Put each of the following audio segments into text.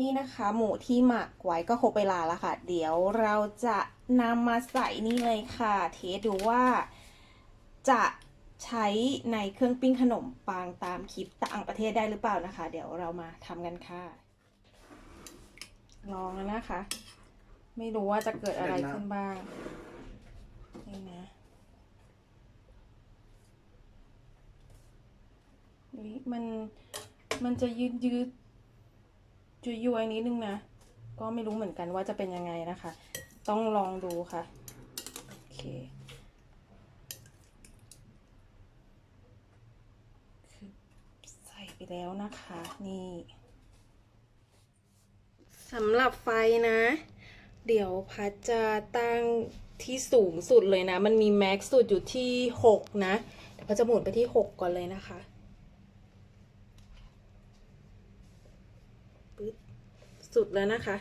นี่นะคะหมูที่หมักไว้ก็ครบเวลาแล้วค่ะ เดี๋ยวเราจะนำมาใส่นี่เลยค่ะ เทสดูว่าจะใช้ในเครื่องปิ้งขนมปังตามคลิปต่างประเทศได้หรือเปล่านะคะ เดี๋ยวเรามาทำกันค่ะ ลองแล้วนะคะ ไม่รู้ว่าจะเกิดอะไรขึ้นบ้าง นี่นะมันมันจะยืดยืด จุยยวยนิดนึงนะ ก็ไม่รู้เหมือนกันว่าจะเป็นยังไงนะคะ ต้องลองดูค่ะ โอเคคือใส่ไปแล้วนะคะ นี่สำหรับไฟนะ เดี๋ยวพัดจะตั้งที่สูงสุดเลยนะ มันมีแม็กซ์สุดอยู่ที่ 6 นะ เดี๋ยวพัดจะหมุนไปที่ 6 ก่อนเลยนะคะ ปึ๊ด สุดแล้วนะคะ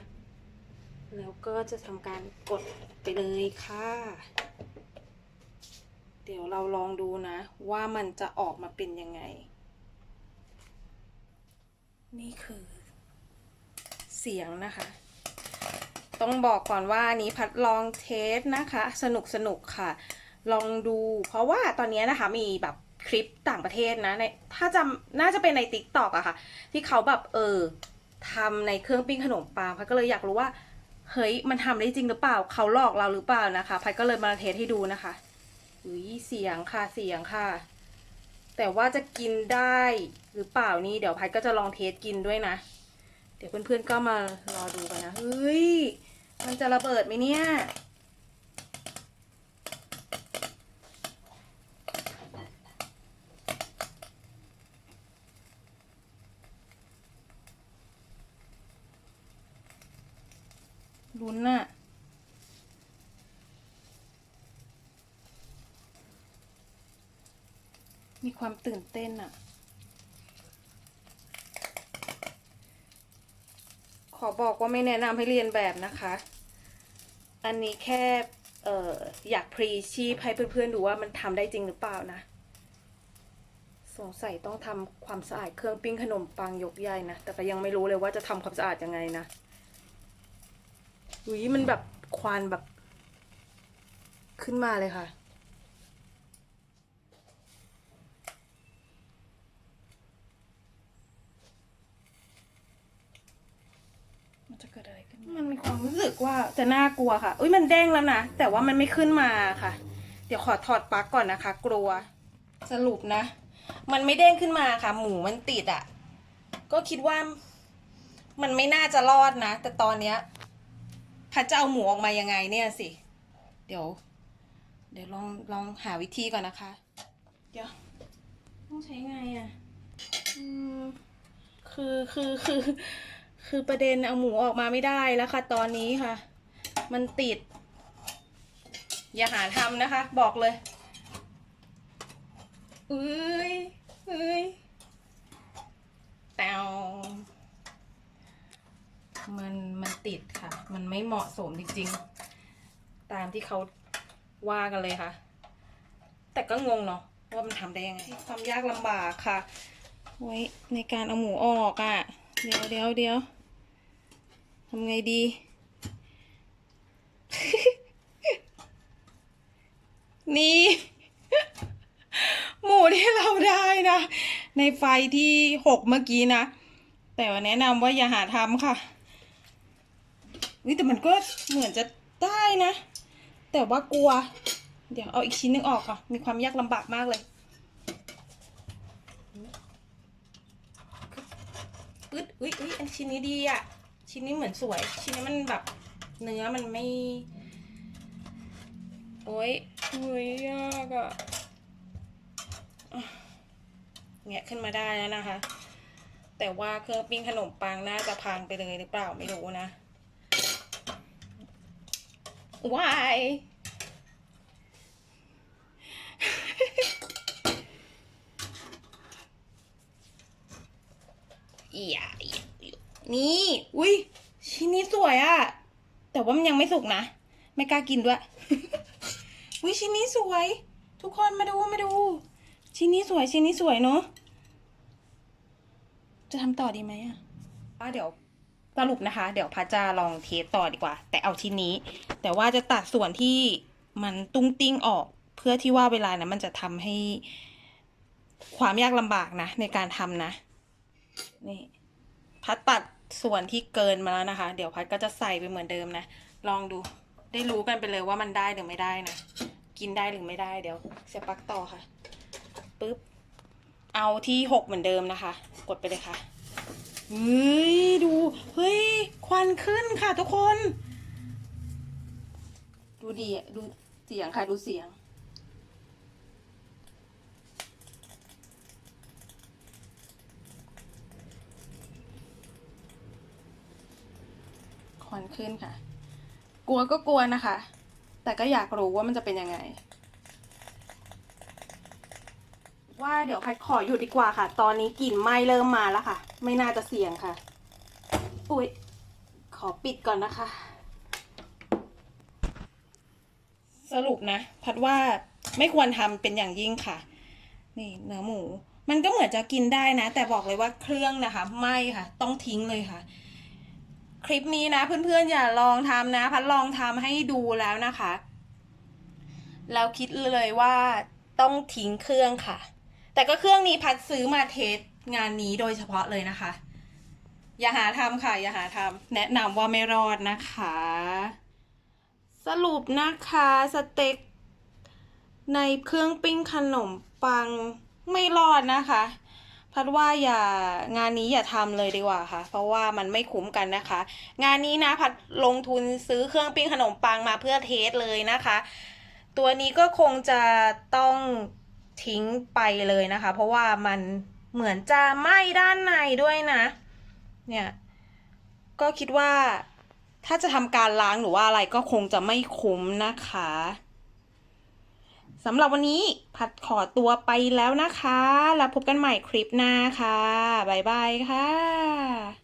แล้วก็จะทำการกดไปเลยค่ะ เดี๋ยวเราลองดูนะ ว่ามันจะออกมาเป็นยังไง นี่คือ เสียงนะคะ ต้องบอกก่อนว่านนี้พัดลองเทสนะคะ สนุกสนุกค่ะ ลองดู เพราะว่าตอนนี้นะคะมีแบบคลิปต่างประเทศนะในถ้าจำน่าจะเป็นใน t ิ k t o k อะค่ะ ที่เขาแบบเออ ทำในเครื่องปิ้งขนมปังพัดก็เลยอยากรู้ว่าเฮ้ยมันทำได้จริงหรือเปล่า เขาหลอกเราหรือเปล่านะคะพัดก็เลยมาเทสให้ดูนะคะอุ้ยเสียงค่ะเสียงค่ะ แต่ว่าจะกินได้หรือเปล่านี่เดี๋ยวพัดก็จะลองเทสกินด้วยนะ เดี๋ยวเพื่อนๆก็มารอดูกันนะเฮ้ยมันจะระเบิดไหมเนี่ย ลุ้นน่ะมีความตื่นเต้นอะขอบอกว่าไม่แนะนำให้เรียนแบบนะคะ อันนี้แค่อออยากพรีชีพให้เพื่อนๆดูว่ามันทำได้จริงหรือเปล่านะ สงสัยต้องทำความสะอาดเครื่องปิ้งขนมปังยกใหญ่นะ แต่ก็ยังไม่รู้เลยว่าจะทำความสะอาดยังไงนะ อุ้ยมันแบบควันแบบ ขึ้นมาเลยค่ะ มันจะเกิดอะไรขึ้น มันมีความรู้สึกว่าจะน่ากลัวค่ะ อุ้ยมันเด้งแล้วนะ แต่ว่ามันไม่ขึ้นมาค่ะ เดี๋ยวขอถอดปลั๊กก่อนนะคะ กลัว สรุปนะ มันไม่เด้งขึ้นมาค่ะ หมูมันติดอะ่ะ ก็คิดว่ามันไม่น่าจะรอดนะ แต่ตอนเนี้ย พัดจะเอาหมูออกมายังไงเนี่ยสิ เดี๋ยว เดี๋ยวลองลองหาวิธีก่อนนะคะ เดี๋ยว ต้องใช้ไงอะ่ะอืมคือคือคือ คือประเด็นเอาหมูออกมาไม่ได้แล้วค่ะ ตอนนี้ค่ะ มันติด อย่าหาทำนะคะ บอกเลยเอ้ยเอ้ยแตวมันมัน ติดค่ะ มันไม่เหมาะสมจริงๆ ตามที่เขาว่ากันเลยค่ะ แต่ก็งงเนาะว่ามันทำได้ยังไงความยากลำบากค่ะไว้ในการเอาหมูออกอะ่ะ เดี๋ยวเดี๋ยวเดี๋ยวทำไงดี นี่ หมูที่เราได้นะ ในไฟที่หกเมื่อกี้นะ แต่ว่าแนะนำว่าอย่าหาทำค่ะ วิแต่มันก็เหมือนจะได้นะ แต่ว่ากลัว เดี๋ยวเอาอีกชิ้นหนึงออกค่ะ มีความยากลำบากมากเลยอึดอุ้ยอุ้ยอันชิ้นนี้ดีอะ ชิ้นนี้เหมือนสวย ชิ้นนี้มันแบบเนื้อมันไม่ โอ้ยโอ้ยยากอะอะแงะขึ้นมาได้แล้วนะคะ แต่ว่าเครื่องปิ้งขนมปังน่าจะพังไปเลยหรือเปล่าไม่รู้นะ วายอียาอียาอียานี่อุ้ยชิ้นนี้สวยอะแต่ว่ามันยังไม่สุกนะ ไม่กล้ากินด้วย อุ้ยชิ้นนี้สวย ทุกคนมาดูมาดู ชิ้นนี้สวยชิ้นนี้สวยเนาะจะทำต่อดีไหมอะอะเดี๋ยว สรุปนะคะ เดี๋ยวพัดจะลองเทสต่อดีกว่า แต่เอาทีนี้ แต่ว่าจะตัดส่วนที่มันตุ้งติ้งออก เพื่อที่ว่าเวลานะมันจะทำให้ความยากลำบากนะ ในการทำนะ นี่ พัดตัดส่วนที่เกินมาแล้วนะคะ เดี๋ยวพัดก็จะใส่ไปเหมือนเดิมนะ ลองดู ได้รู้กันไปเลยว่ามันได้หรือไม่ได้นะ กินได้หรือไม่ได้ เดี๋ยวเสียบปลั๊กต่อค่ะ ปึ๊บ เอาที่หกเหมือนเดิมนะคะ กดไปเลยค่ะ เฮ้ยดู เฮ้ย ควันขึ้นค่ะทุกคน ดูดีดูเสียงค่ะ ดูเสียง ควันขึ้นค่ะ กลัวก็กลัวนะคะ แต่ก็อยากรู้ว่ามันจะเป็นยังไง ว่าเดี๋ยวพัดขออยู่ดีกว่าค่ะ ตอนนี้กลิ่นไหม้เริ่มมาแล้วค่ะ ไม่น่าจะเสี่ยงค่ะ อุ้ยขอปิดก่อนนะคะ สรุปนะพัดว่าไม่ควรทำเป็นอย่างยิ่งค่ะ นี่เนื้อหมู มันก็เหมือนจะกินได้นะ แต่บอกเลยว่าเครื่องนะคะไม่ค่ะ ต้องทิ้งเลยค่ะ คลิปนี้นะ เพื่อนๆอย่าลองทำนะ พัดลองทำให้ดูแล้วนะคะแล้วคิดเลยว่าต้องทิ้งเครื่องค่ะ แต่ก็เครื่องนี้พัดซื้อมาเทสงานนี้โดยเฉพาะเลยนะคะ อย่าหาทำค่ะ อย่าหาทำแนะนำว่าไม่รอดนะคะ สรุปนะคะสเต็กในเครื่องปิ้งขนมปังไม่รอดนะคะ พัดว่าอย่างานนี้อย่าทำเลยดีกว่าค่ะ เพราะว่ามันไม่คุ้มกันนะคะ งานนี้นะพัดลงทุนซื้อเครื่องปิ้งขนมปังมาเพื่อเทสเลยนะคะ ตัวนี้ก็คงจะต้อง ทิ้งไปเลยนะคะ เพราะว่ามันเหมือนจะไหม้ด้านในด้วยนะ เนี่ยก็คิดว่าถ้าจะทำการล้างหรือว่าอะไรก็คงจะไม่คุ้มนะคะสำหรับวันนี้พัดขอตัวไปแล้วนะคะ แล้วพบกันใหม่คลิปหน้าค่ะ บ๊ายบายค่ะ